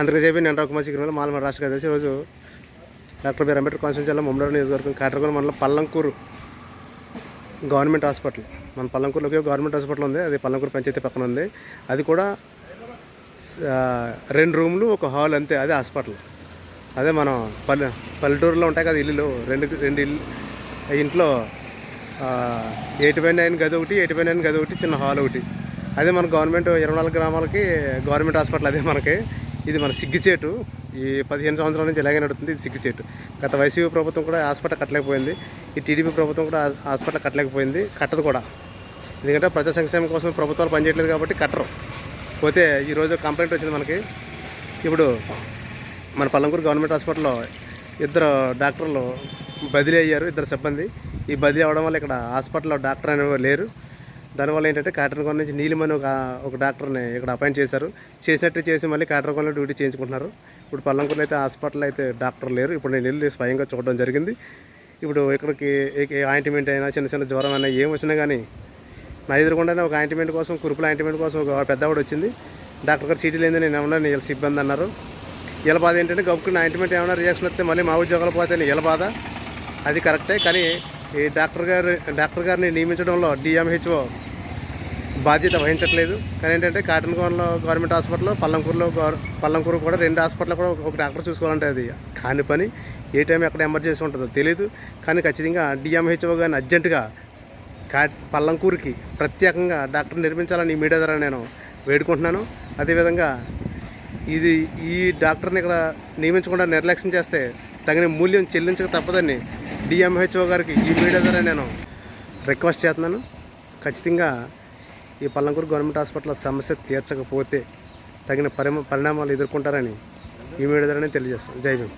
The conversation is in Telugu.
అందరికీ చెప్పి నేను రఘుమతి సిగ్నల్ మాలమ రాష్ట్ర కార్యదర్శి. ఈరోజు డాక్టర్ బిఆర్ అంబేద్కర్ కాన్స్టిట్యూషన్ జిల్లా ముమ్మడి నియోజకవర్గం కాటరగూడ మండలం పల్లంకూరు గవర్నమెంట్ హాస్పిటల్. మన పల్లంకూరులో గవర్నమెంట్ హాస్పిటల్ ఉంది. అది పల్లంకూరు పంచాయతీ పక్కన ఉంది. అది కూడా రెండు రూమ్లు ఒక హాల్ అంతే. అదే హాస్పిటల్. అదే మనం పల్లె పల్లెటూరులో ఉంటాయి కదా ఇల్లులు. రెండు రెండు ఇల్లు ఇంట్లో ఎయిట్ బై నైన్ గది ఒకటి ఎయిట్ బై నైన్ గది ఒకటి చిన్న హాల్ ఒకటి. అదే మన గవర్నమెంట్ ఇరవై నాలుగు గ్రామాలకి గవర్నమెంట్ హాస్పిటల్ అదే మనకి. ఇది మన సిగ్గుచేటు. ఈ పదిహేను సంవత్సరాల నుంచి ఇలాగే నడుతుంది ఇది సిగ్గుచేటు. గత వైసీపీ ప్రభుత్వం కూడా హాస్పిటల్ కట్టలేకపోయింది. ఈ టీడీపీ ప్రభుత్వం కూడా హాస్పిటల్ కట్టలేకపోయింది కట్టదు కూడా. ఎందుకంటే ప్రజా సంక్షేమం కోసం ప్రభుత్వాలు పనిచేయట్లేదు కాబట్టి కట్టరు. పోతే ఈరోజు కంప్లైంట్ వచ్చింది మనకి. ఇప్పుడు మన పల్లంకూరు గవర్నమెంట్ హాస్పిటల్లో ఇద్దరు డాక్టర్లు బదిలీ అయ్యారు ఇద్దరు సిబ్బంది. ఈ బదిలీ అవడం వల్ల ఇక్కడ హాస్పిటల్లో డాక్టర్ అనేవారు లేరు. దానివల్ల ఏంటంటే కాటర్గొండ నుంచి నీలిమని ఒక ఒక డాక్టర్ని ఇక్కడ అపాయింట్ చేశారు. చేసినట్టు చేసి మళ్ళీ కాటర్గొండలో డ్యూటీ చేయించుకుంటున్నారు. ఇప్పుడు పల్లంకూరులో అయితే హాస్పిటల్ అయితే డాక్టర్ లేరు. ఇప్పుడు నేను వెళ్ళి స్వయంగా చూడడం జరిగింది. ఇప్పుడు ఇక్కడికి ఆయింట్మెంట్ అయినా చిన్న చిన్న జ్వరం అయినా ఏం వచ్చినా కానీ నా ఎదురుకుండానే ఒక ఆయింట్మెంట్ కోసం కురుపుల ఆయింట్మెంట్ కోసం ఒక పెద్దవాడు వచ్చింది. డాక్టర్ గారు సీటీ లేదని నేను ఏమన్నా వీళ్ళ సిబ్బంది అన్నారు. వీళ్ళ బాధ ఏంటంటే గబుకున్న ఆయింట్మెంట్ ఏమైనా రియాక్షన్ వస్తే మళ్ళీ మా ఉద్యోగాలు పోతే వీళ్ళ బాధ. అది కరెక్టే కానీ ఈ డాక్టర్ గారు డాక్టర్ గారిని నియమించడంలో డిఎంహెచ్ఓ బాధ్యత వహించట్లేదు. కానీ ఏంటంటే కాటన్కోనలో గవర్నమెంట్ హాస్పిటల్లో పల్లంకూరులో పల్లంకూరు కూడా రెండు హాస్పిటల్ కూడా ఒక డాక్టర్ చూసుకోవాలంటే అది కాని పని. ఏ టైం ఎక్కడ ఎమర్జెన్సీ ఉంటుందో తెలియదు కానీ ఖచ్చితంగా డిఎంహెచ్ఓ గారిని అర్జెంటుగా కా పల్లంకూరుకి ప్రత్యేకంగా డాక్టర్ నిర్మించాలని మీడియా ద్వారా నేను వేడుకుంటున్నాను. అదేవిధంగా ఇది ఈ డాక్టర్ని ఇక్కడ నియమించకుండా నిర్లక్ష్యం చేస్తే తగిన మూల్యం చెల్లించక తప్పదని డిఎంహెచ్ఓ గారికి ఈ మీడియా ద్వారా నేను రిక్వెస్ట్ చేస్తున్నాను. ఖచ్చితంగా ఈ పల్లంకూరు గవర్నమెంట్ హాస్పిటల్ సమస్య తీర్చకపోతే తగిన పరిమ పరిణామాలు ఎదుర్కొంటారని ఈ మీడియా ద్వారా నేను తెలియజేస్తాను జై భీమ్.